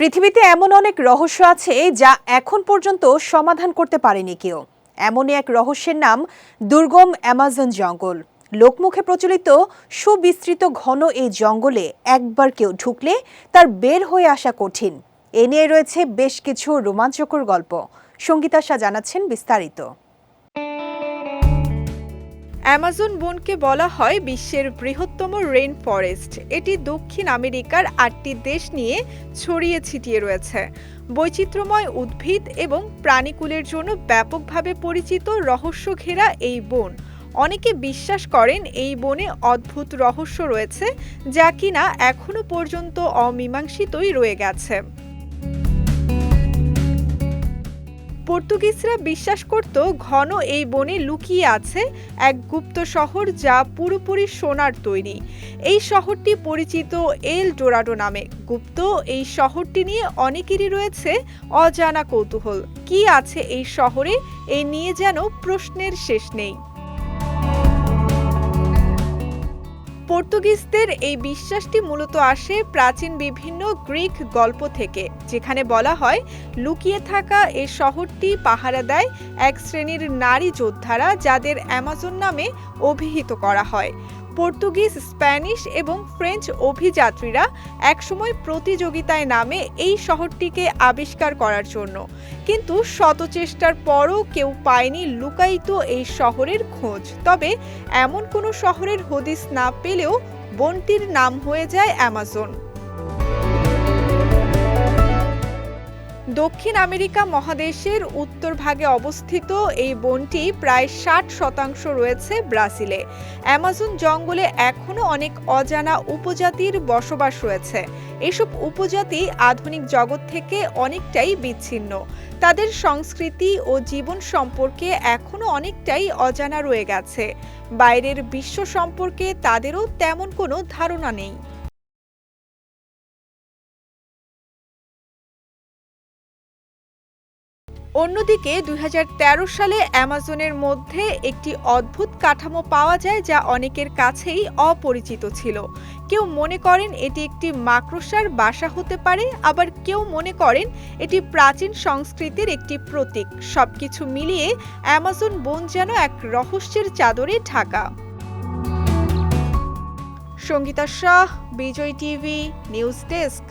পৃথিবীতে এমন অনেক রহস্য আছে যা এখন পর্যন্ত সমাধান করতে পারেনি কেউ। এমনই এক রহস্যের নাম দুর্গম অ্যামাজন জঙ্গল। লোকমুখে প্রচলিত সুবিস্তৃত ঘন এই জঙ্গলে একবার কেউ ঢুকলে তার বের হয়ে আসা কঠিন। এ নিয়ে রয়েছে বেশ কিছু রোমাঞ্চকর গল্প। সঙ্গীতা শাহ জানাচ্ছেন বিস্তারিত। অ্যামাজন বনকে বলা হয় বিশ্বের বৃহত্তম রেইন ফরেস্ট। এটি দক্ষিণ আমেরিকার আটটি দেশ নিয়ে ছড়িয়ে ছিটিয়ে রয়েছে। বৈচিত্র্যময় উদ্ভিদ এবং প্রাণীকুলের জন্য ব্যাপকভাবে পরিচিত রহস্য ঘেরা এই বন। অনেকে বিশ্বাস করেন এই বনে অদ্ভুত রহস্য রয়েছে, যা কিনা এখনও পর্যন্ত অমীমাংসিতই রয়ে গেছে। পর্তুগিজরা বিশ্বাস করত ঘন এই বনে লুকিয়ে আছে এক গুপ্ত শহর যা পুরোপুরি সোনার তৈরি। এই শহরটি পরিচিত এল ডোরাডো নামে। গুপ্ত এই শহরটি নিয়ে অনেকেরই রয়েছে অজানা কৌতূহল। কি আছে এই শহরে? এই নিয়ে যেন প্রশ্নের শেষ নেই। পর্তুগিজদের এই বিশ্বাসটি মূলত আসে প্রাচীন বিভিন্ন গ্রিক গল্প থেকে, যেখানে বলা হয়, লুকিয়ে থাকা এ শহরটি পাহারা দেয় এক শ্রেণির নারী যোদ্ধারা যাদের অ্যামাজন নামে অভিহিত করা হয়। পর্তুগিজ, স্প্যানিশ এবং ফ্রেঞ্চ অভিযাত্রীরা একসময় প্রতিযোগিতায় নামে এই শহরটিকে আবিষ্কার করার জন্য। কিন্তু শত চেষ্টার পরও কেউ পায়নি লুকায়িত এই শহরের খোঁজ। তবে এমন কোনো শহরের হদিস না পেলেও বনটির নাম হয়ে যায় অ্যামাজন। দক্ষিণ আমেরিকা মহাদেশের উত্তর ভাগে অবস্থিত এই বনটি প্রায় ষাট শতাংশ রয়েছে ব্রাজিলে। অ্যামাজন জঙ্গলে এখনও অনেক অজানা উপজাতির বসবাস রয়েছে। এসব উপজাতি আধুনিক জগৎ থেকে অনেকটাই বিচ্ছিন্ন। তাদের সংস্কৃতি ও জীবন সম্পর্কে এখনও অনেকটাই অজানা রয়ে গেছে। বাইরের বিশ্ব সম্পর্কে তাদেরও তেমন কোনো ধারণা নেই। অন্যদিকে দু হাজার তেরো সালে অ্যামাজনের মধ্যে একটি অদ্ভুত কাঠামো পাওয়া যায় যা অনেকের কাছেই অপরিচিত ছিল। কেউ মনে করেন এটি একটি মাকড়সার বাসা হতে পারে, আবার কেউ মনে করেন এটি প্রাচীন সংস্কৃতির একটি প্রতীক। সবকিছু মিলিয়ে অ্যামাজন বন যেন এক রহস্যের চাদরে Dhaka. Sangeeta Shah, Vijay TV, news desk.